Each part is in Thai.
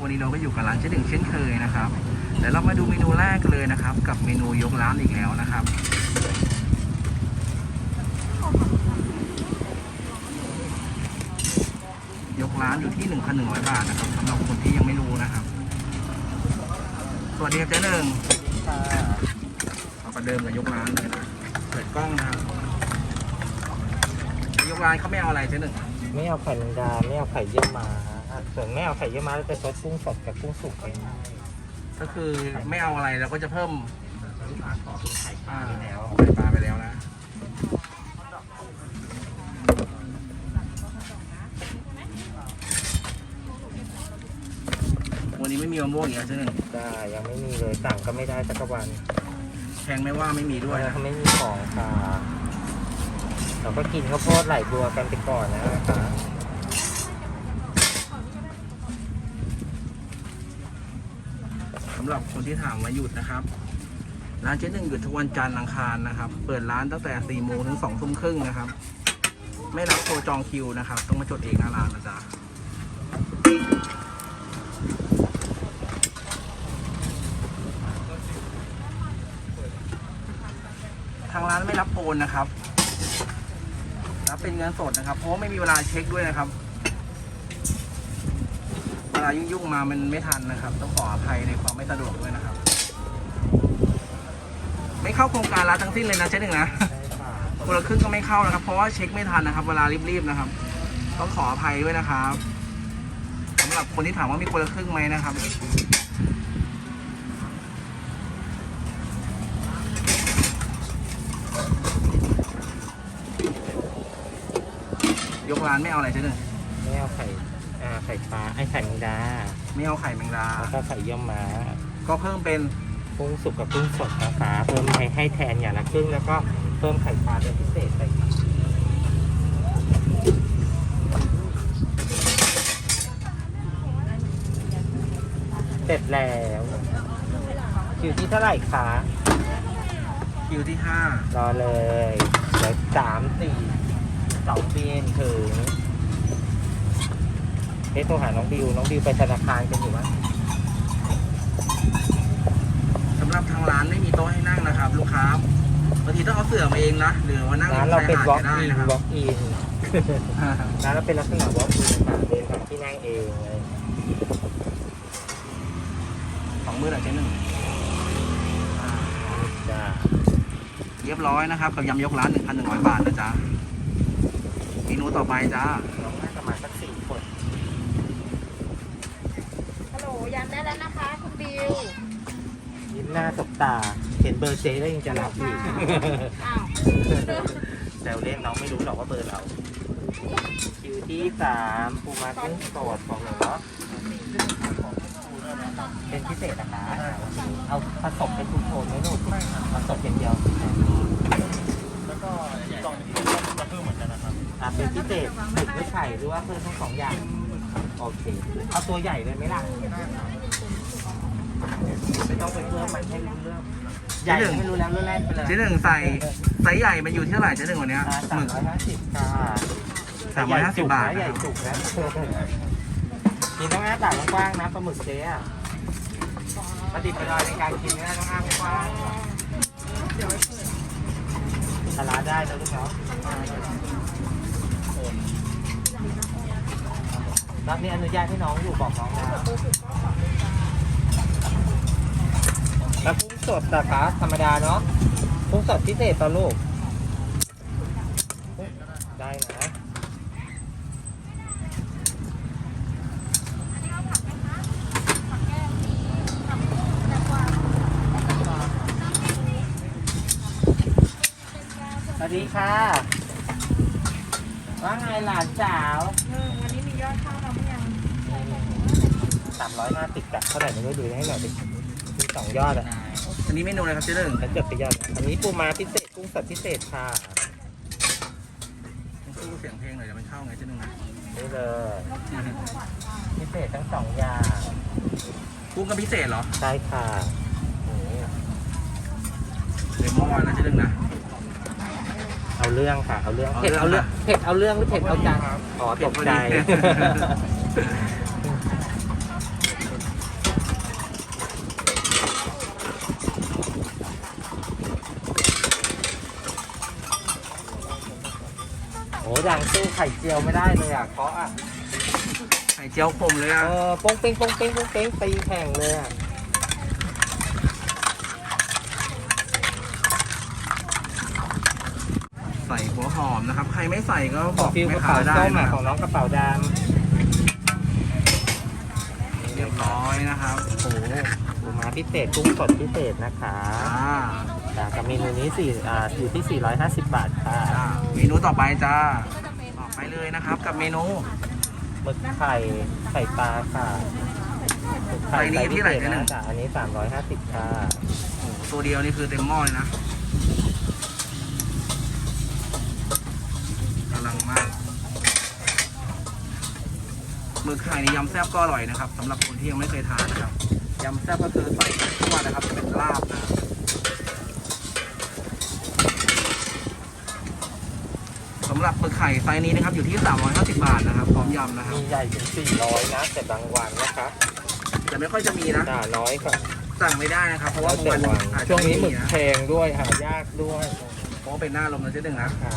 วันนี้เราก็อยู่กับร้านเจ๊หนึ่งเช่นเคยนะครับเดี๋ยวเรามาดูเมนูแรกเลยนะครับ กับเมนูยกร้านอีกแล้วนะครับยกร้านอยู่ที่ 1,100 บาทนะครับสำหรับคนที่ยังไม่รู้นะครับ สวัสดีครับเจ๊หนึ่งเราประเดิมกับยกร้านเลยนะเปิดกล้องนะครับยกร้านเขาไม่เอาอะไรเจ๊หนึ่งไม่เอาไข่แมงดาไม่เอาไข่เยี่ยวม้า ส่วนไม่เอาไข่เยี่ยวม้าเราจะซดกุ้งสดกับกุ้งสุกไปก็คือไม่เอาอะไรเราก็จะเพิ่มขอเป็นไข่ปลาอ่าไปแล้วไข่ปลาไปแล้วนะวันนี้ไม่มีมะม่วงอีกแล้วเจ๊หนึ่งได้ยังไม่มีเลยสั่งก็ไม่ได้สักวันแพงไม่ว่าไม่มีด้วยนะเขาไม่มีของค่ะเราก็กินข้าวโพดไหลบัวกันไปก่อนนะคะำหรับคนที่ถามว่าหยุดนะครับ ร้านเจ๊หนึ่งหยุดทุกวันจันทร์อังคารนะครับ เปิดร้านตั้งแต่4โมงถึง2ทุ่มครึ่งนะครับ ไม่รับโทรจองคิวนะครับ ต้องมาจดเองหน้าร้านนะจ๊ะทางร้านไม่รับโอนนะครับรับเป็นเงินสดนะครับ เพราะไม่มีเวลาเช็คด้วยนะครับ ลายุ่งๆมามันไม่ทันนะครับ ต้องขออภัยในความไม่สะดวกด้วยนะครับ ไม่เข้าโครงการร้านทั้งสิ้นเลยนะเจ๊หนึ่งนะใช่ค่ะคนละครึ่งก็ไม่เข้านะครับ เพราะว่าเช็คไม่ทันนะครับ เวลารีบๆนะครับ ต้องขออภัยด้วยนะครับสำหรับคนที่ถามว่ามีคนละครึ่งไหมนะครับยกร้านไม่เอาอะไรเจ๊หนึ่งไม่เอาไข่ อ่าไข่ปลาไอ้ไข่แมงดาไม่เอาไข่แมงดาแล้วก็ไข่เยี่ยวม้าก็เพิ่มเป็นกุ้งสุกกับกุ้งสดนะคะเพิ่มให้ให้แทนอย่างละครึ่งแล้วก็เพิ่มไข่ปลาเป็นพิเศษไปเสร็จแล้วคิวที่เท่าไหร่คะคิวที่ห้ารอเลยเดี๋ยวสามสี่สองปีนถึง เฮ้ยโทรหาน้องดิวน้องดิวไปธนาคารกันอยู่มั้ยสำหรับทางร้านไม่มีโต๊ะให้นั่งนะครับ ลูกค้าบางทีต้องเอาเสื่อมาเองนะหรือว่านั่งร้านเราเป็นชวอล์กยหาดอินได้นะครับวอล์กอินร้านเราเป็นลักษณะวอล์กอินค่ะเป็นแบบที่นั่งเองเลยสองมือเหรอเจ๊หนึ่งอ่าจ้าเรียบร้อยนะครับ กับยำยกร้าน 1,100 บาทนะจ๊ะเมนูต่อไปจ้า น้องน่าจะมาสักสี่คน ฮัลโหลยำได้แล้วนะคะคุณบิวยิ้มหน้าสบตา เห็นเบอร์เจ๊แล้วยังจะรับอีกอ้าวแซวเล่นน้องไม่รู้หรอกว่าเบอร์เรา คิวที่สามปูมากุ้งสดของหนูเนาะเป็นพิเศษนะคะ เอาผสมเป็นทุกโทนไหมลูกผสมอย่างเดียว แล้วก็กล่องนี้จะเพิ่มเหมือนกันนะครับอะเป็นพิเศษหมึกหรือไข่หรือว่าเพิ่มทั้งสองอย่าง โอเค เอาตัวใหญ่เลยไหมล่ะไม่ต้องไปเพิ่มมันให้รู้เรื่องใหญ่ไม่รู้แล้วเรื่องแรกไปเลยเจ๊หนึ่งใส่ไซส์ใหญ่มันอยู่ที่เท่าไหร่เจ๊หนึ่งวันเนี้ยหสามมึกร้อยห้าสิบค่ะสามร้อยห้าสิบบาทใหญ่จุกนะกินต้องอ้าปากกว้างๆนะปลาหมึกเจ๊อะประดิษฐ์ประดอยในการกินนะต้องอ้ากว้างปลาร้าได้แล้วลูกเนาะ รอบนี้อนุญาตให้น้องอยู่บอกน้องนะแล้วกุ้งสดสาขาธรรมดาเนาะกุ้งสดพิเศษต่อลูก ได้นะสวัสดีค่ะ ว่าไงหลานสาวเออวัน ยอดเข้าเราไม่ยังสามร้อยห้าสิบกับเท่าไหร่ไม่รู้ดูให้หน่อยดิมีสองยอดอะอันนี้เมนูอะไรครับเจ๊หนึ่งฉันจดไปยอดนะอันนี้ปูม้าพิเศษกุ้งสดพิเศษค่ะสู้เสียงเพลงหน่อยเดี๋ยวมันเข้าไงเจ๊หนึ่งนะนี่เลยพิเศษทั้งสองอย่างกุ้งก็พิเศษเหรอใช่ค่ะนี่เลมอนนะเจ๊หนึ่งนะ เอาเรื่องค่ะ เอาเรื่องเผ็ดเอาเรื่องเผ็ดเอาเรื่องหรือเผ็ดเอาจังอ๋อตกใจโอ้ดังสู้ไข่เจียวไม่ได้เลยอะเคาะอะไข่เจียวคมเลยอะ เออป้งเป้งป้งเป้งป้งเป้งตีแข่งเลยอะ นะครับ ใครไม่ใส่ก็ขบอองกฟิวกแม่ระค้าเป๋าได้ส้มนะอะคขรัอบงน้องกระเป๋าดเรียบร้อยนะครับโอ้โหำปูม้าพิเศษกุ้งสดพิเศษนะคะอ่าจ้ะกับเมนูนี้สี่อ่าอยู่ที่ 450 บาทค่ะจ้าเมนูต่อไปจ้าต่อไปเลยนะครับกับเมนูหมึกไข่ไข่ปลาค่ะหมึกไข่ไข่นี่ที่ไหนพิเศษเนี่ยนะจ๊ะอันนี้ 350 ค่ะ โอ้โหตัวเดียวนี่คือเต็มหม้อเลยนะกำลังมากห มึกไข่นี่ยำแซ่บก็อร่อยนะครับสำหรับคนที่ยังไม่เคยทานนะครับยำแซ่บก็คือใส่ทั่วนะครับจะเป็นลาบนะครับสำหรับหมึกไข่ไซส์นี้นะครับอยู่ที่ 350 บาทนะครับ พร้อมยำนะครับมีใหญ่ถึง400นะแต่บางวันนะคะแต่ไม่ค่อยจะมีนะจ้าน้อยค่ะสั่งไม่ได้นะครับ เพราะว่าบางแต่วันวันอาจจะช่วงไม่นี้หมึมีกนะแพงด้วยหายากด้วยเพราะว่าเป็นหน้าลมนะเจ๊หนึ่งนะ ค่ะ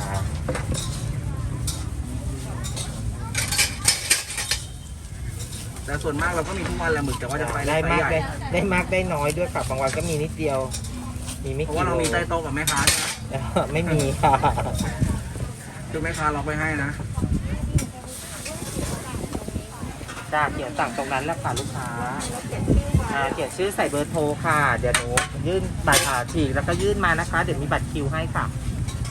แต่ส่วนมากเราก็มีทุกวันแหละหมึกแต่ว่าจะไซส์ได้เล็กไซมากส์ใหญ่ได้ได้มากได้น้อยด้วยค่ะบางวันก็มีนิดเดียว มีไม่เพราะกี่ว่าเราโลมีใต้โต๊ะกับแม่ค้าใช่ไหมไม่มีค่ะคือแม่ค้าล็อกไว้ให้นะจ้าเขียนสั่งตรงนั้นแหละค่ะลูกค้าอ่าเขียนชื่อใส่เบอร์โทรค่ะ เดี๋ยวหนูยื่นบัตรอ่าฉีกแล้วก็ยื่นมานะคะ เดี๋ยวมีบัตรคิวให้ค่ะ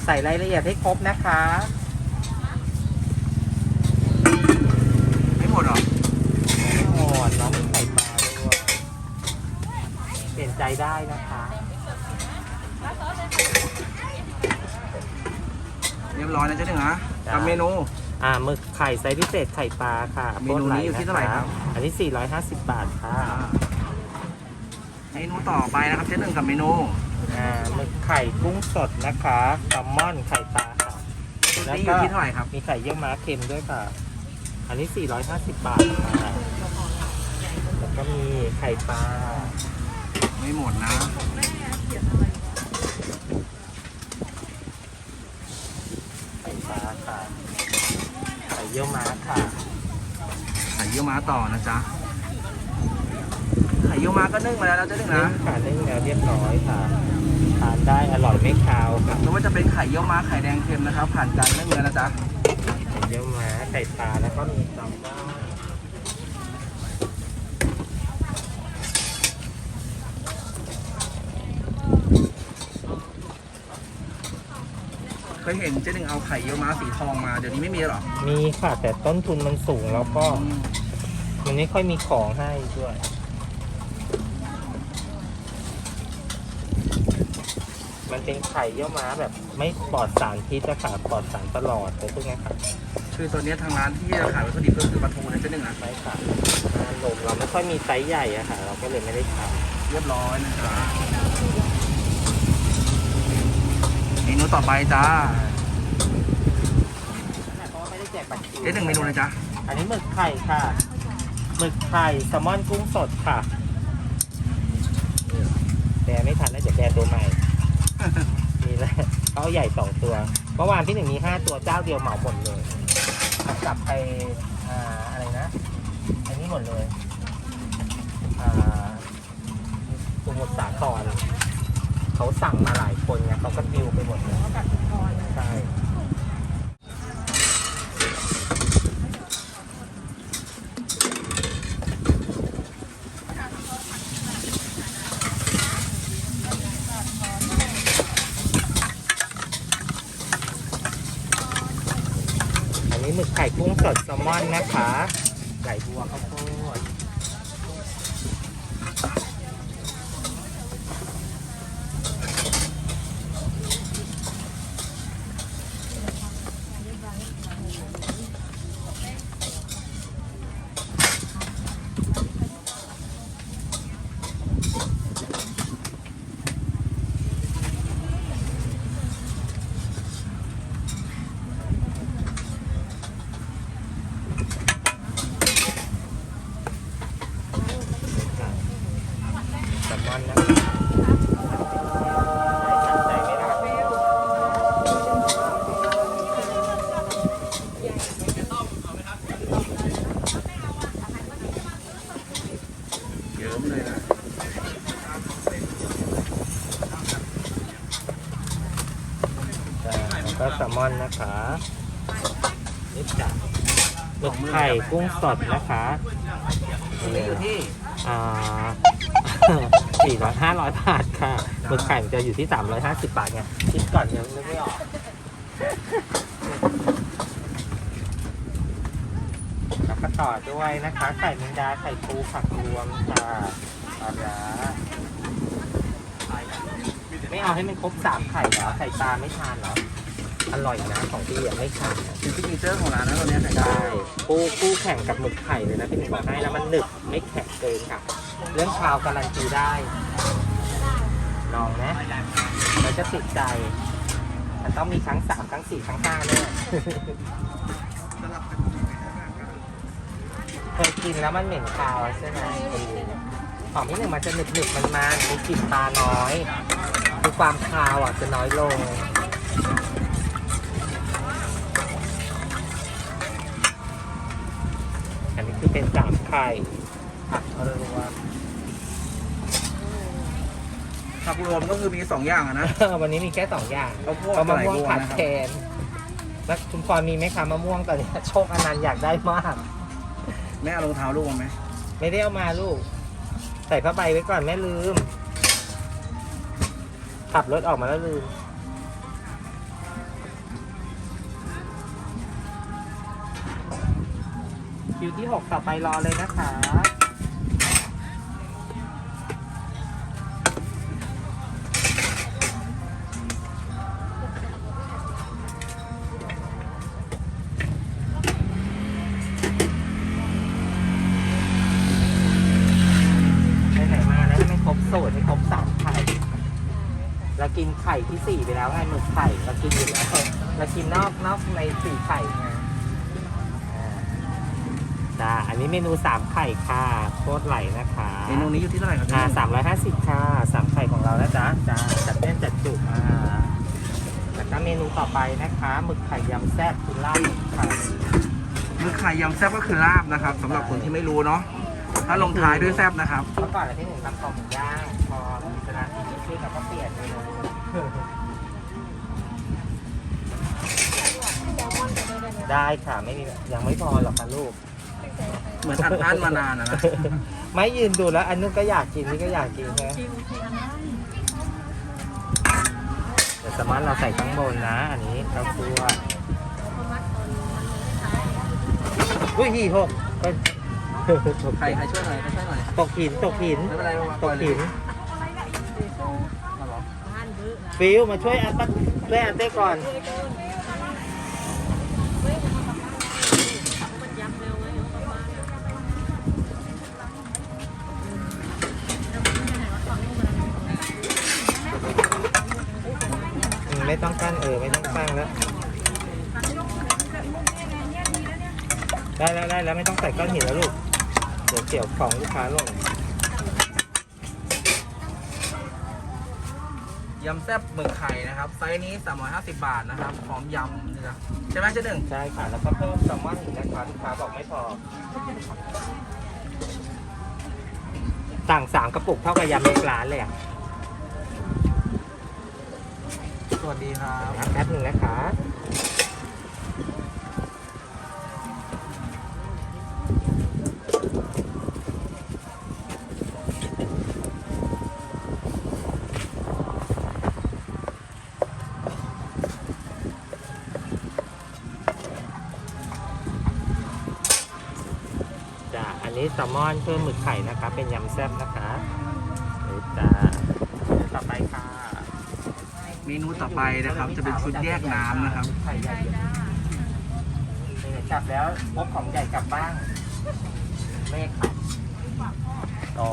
ใส่รายละเอียดให้ครบนะคะ ไม่หมดหรอ อ่อนน้องมีไข่ปลาด้วยเปลี่ยนใจได้นะคะเรียบร้อยนะเจ๊หนึ่งนะกับเมนู อ่าหมึกไข่ไซส์พิเศษไข่ปลาค่ะเมนูนี้อยู่ที่เท่าไหร่ครับ อันนี้ 450 บาทค่ะอ่าเมนูต่อไปนะครับเจ๊หนึ่งกับเมนู อ่าหมึกไข่กุ้งสดนะคะแซลมอนไข่ปลาค่ะชุดนี้อยู่ที่เท่าไหร่ครับมีไข่เยี่ยวม้าเค็มด้วยค่ะ อันนี้ 450 บาทค่ะแล้ว ก็มีไข่ปลาไม่หมดนะ ไข่ปลาค่ะไข่เยี่ยวม้าค่ะไข่เยี่ยวม้าต่อนะจ๊ะไข่เยี่ยวม้าก็นึ่งมาแล้วนะเจ๊หนึ่งนึ่นะงค่ะนึ่งแล้วเรียบร้อยค่ะทานได้อร่อยไม่คาวค่ะไม่ว่าจะเป็นไข่เยี่ยวม้าไข่แดงเค็มนะครับ ผ่านการนึ่งแล้วนะจ๊ะไข่เยี่ยวม้าไข่ปลาแล้วก็มีแซลมอน เค ยเห็นเจ๊หนึ่งเอาไข่เยี่ยวม้าสีทองมา เดี๋ยวนี้ไม่มีหรอมีค่ะ แต่ต้นทุนมันสูงแล้วก็ อืมมันไม่ค่อยมีของให้ด้วย มันเป็นไข่เยี่ยวม้าแบบไม่ปลอดสารพิษอะค่ะปลอดสารตลอดแต่พวกเนี้ยค่ะคือตัวเนี้ยทางร้านที่จะขายวัตถุดิบก็คือปลาทูนะเจ๊หนึ่งนะไม่ค่ะนมเราไม่ค่อยมีไซส์ใหญ่อะค่ะ เราก็เลยไม่ได้ทเรียบร้อยนะจ๊ะเม นูต่อไปจ้าำเพราะว่าไม่ได้แจกบัตรคิวเจ๊หนึ่งเมนูนะจ๊ะอันนี้หมึกไข่ค่ะหมึกไข่แซลมอนกุ้งสดค่ะแบร์ไม่ทันแล้วเดี๋ยวแบร์ตัวใหม่มีแล้วเขาเอาใหญ่สองตัว เมื่อวานที่หนึ่งมีห้าตัวเจ้าเดียวเหมาหมดเลยกลับไปอ่าอะไรนะ อันนี้หมดเลย อ่าสมุทรสาคร เขาสั่งมาหลายคนไงเขาก็ดิวไปหมดเลยใช่อันนี้หมึกไข่กุ้งสดแซลมอนนะคะไก่บัวข้าวโพด นะคะนี่จ้ะหมึกไข่กุ้งสดนะคะนี้อยู่ที่อ่าสี่ร้อยห้าร้อยบาทค่ะหมึกไข่มันจะอยู่ที่สามร้อยห้าสิบบาทไงคิดก่อนยังนึกไม่ออกแล้วก็ต่อด้วยนะคะ ไข่แมงดาไข่ปูผักรวมค่ะปลาร้าไม่เอาให้มันครบสามไข่เหรอไข่ปลาไม่ทานเหรอ อร่อยนะของพี่อะไม่ขาดนะเป็นซิกเนเจอร์ของร้านนะตัวเนี้ยไข่ดาใช่วปูคู่แข่งกับหมึกไข่เลยนะพี่หนึ่งบอกให้แล้วมันหนึบไม่แข็งเกินค่ะ เรื่องคาวการันตีได้ลองนะเราจะติดใจ มันต้องมีครั้งสามครั้งสี่ครั้งห้าแน่เคยกินแล้วมันเหม็นคาวใช่ไหมของพี่หนึ่งมันจะหนึบหนึบมันมันๆมีกลิ่นปลาน้อยคือความคาวอะจะน้อยลง อันนี้คือ เป็นสามไข่ผักรวมผักรวมก็คือมีสองอย่างอะนะ วันนี้มีแค่สองอย่างข้าวโพดเอามะม่วงไหลบัวผัดนะครับแทนแล้วคุณพรมีไหมคะมะม่วงตอนนี้โชคอนันต์อยากได้มากแม่เอารองเท้าลูกมาไหมไม่ได้เอามาลูก ใส่ผ้าใบไว้ก่อนแม่ลืม ขับรถออกมาแล้วลืม คิวที่ 6 ต่อไปรอเลยนะคะ ไหนๆมาแล้วไม่ครบสูตรไม่ครบสามไข่เรากินไข่ที่สี่ไปแล้วไงหมึกไข่เรากินอยู่แล้วเรากินนอกนอกในสี่ไข่ไง นนี้เมนูสามไข่ค่ะโคตรไหลนะคะเมนูนี้อยู่ที่เท่าไหร่ครับอ่าสามร้อยห้าสิบค่ะสามไข่ของเราแล้วจ้าจ้าจัดเต้นจัดจุกอ่าแล้วก็เมนูต่อไปนะคะหมึกไข่ยำแซ่บคุณลาบหมึกไข่มือไข่ยำแซ่บก็คือลาบนะครับสำหรับคนที่ไม่รู้เนาะถ้าลงท้ายด้วยแซ่บนะครับเมื่อก่อนเราที่หนึ่งทำคอหมูย่างพอมีสถานที่นี้ขึ้นเราก็เปลี่ยนเมนูได้ค่ะไม่มียังไม่พอหรอกค่ะลูก เหมือนอัดอั้นมานานอะนะ ไม่ยืนดูแล้ว อันนู้นก็อยากกินนี่ก็อยากกินนะเดี๋ยวสามารถเราใส่ข้างบนนะ อันนี้เราคั่วอุ้ยหีหกเอ้ยใครใครช่วยหน่อยใครช่วยหน่อย ตกหินตกหินไม่เป็นไรตกหินเอาเหรอฟิวมาช่วยอันตัช่วยอันเต้ก่อน ไม่ต้องกั้นเออไม่ต้องตั้งแล้วได้แล้วได้แล้วไม่ต้องใส่ก้อนหินแล้วลูกเดี๋ยวเกี่ยวของลูกค้าลงยำแซ่บหมึกไข่นะครับ ไซส์นี้ 350 บาทนะครับ พร้อมยำนี่นะใช่ไหมเจ๊หนึ่งใช่ค่ะ แล้วก็เพิ่มแซลมอนอีกนะคะลูกค้าบอกไม่พอสั่งสามกระปุกเท่ากับยำเล็กร้านเลยอะ วัสดีครับแป๊บหนึ่งนะคะจ้ะอันนี้แซลมอนเพิ่มหมึกไข่นะคะ เป็นยำแซ่บนะคะ เมนูต่อไปนะครับ จะเป็นชุดแยกน้ำนะครับ ไข่ใหญ่นี่กลับแล้วพบของใหญ่กลับบ้างไม่ขับอ๋อ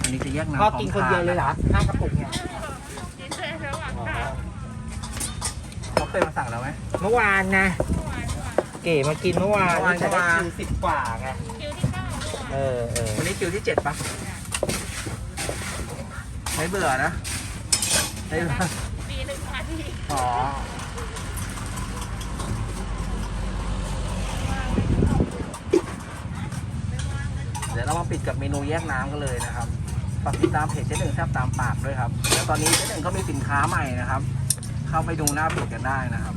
อันนี้จะแยกน้ำพ่อกินคนเดียวเลยเหรอห้ากระปุกเนี่ยอ๋อเขาเคยมาสั่งแล้วไหมเมื่อวานนะ เก๋มากินเมื่อวานเมื่อวานนี่จะได้เมื่อวานคิวสิบกว่าไงเออเออวันนี้คิวที่เจ็ดปะไม่เบื่อนะไม่เบื่อปีหนึ่งค่ะที่ เดี๋ยวเรามาปิดกับเมนูแยกน้ำกันเลยนะครับฝากติดตามเพจเจ๊หนึ่งแทบตามปากด้วยครับ แล้วตอนนี้เจ๊หนึ่งก็มีสินค้าใหม่นะครับ เข้าไปดูหน้าเพจกันได้นะครับ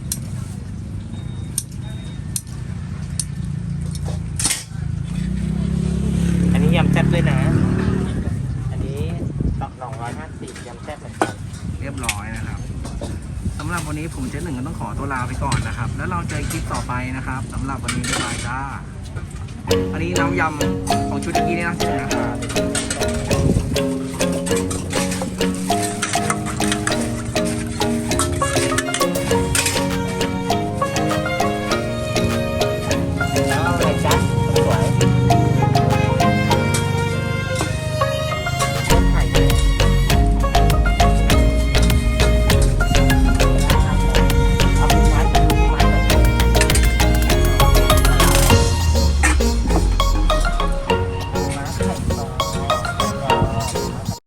อันนี้ยำแซ่บด้วยนะ อันนี้สองร้อยห้าสิบยำแซ่บเหมือนกันเรียบร้อยนะครับำหรับวันนี้ผมเจ๊หนึ่งก็ต้องขอตัวลาไปก่อนนะครับ แล้วเราเจอคลิปต่อไปนะครับสำหรับวันนี้บ๊ายบายจ้า อันนี้น้ำยำของชุดเมื่อกี้นี่นะเจ๊นะครับ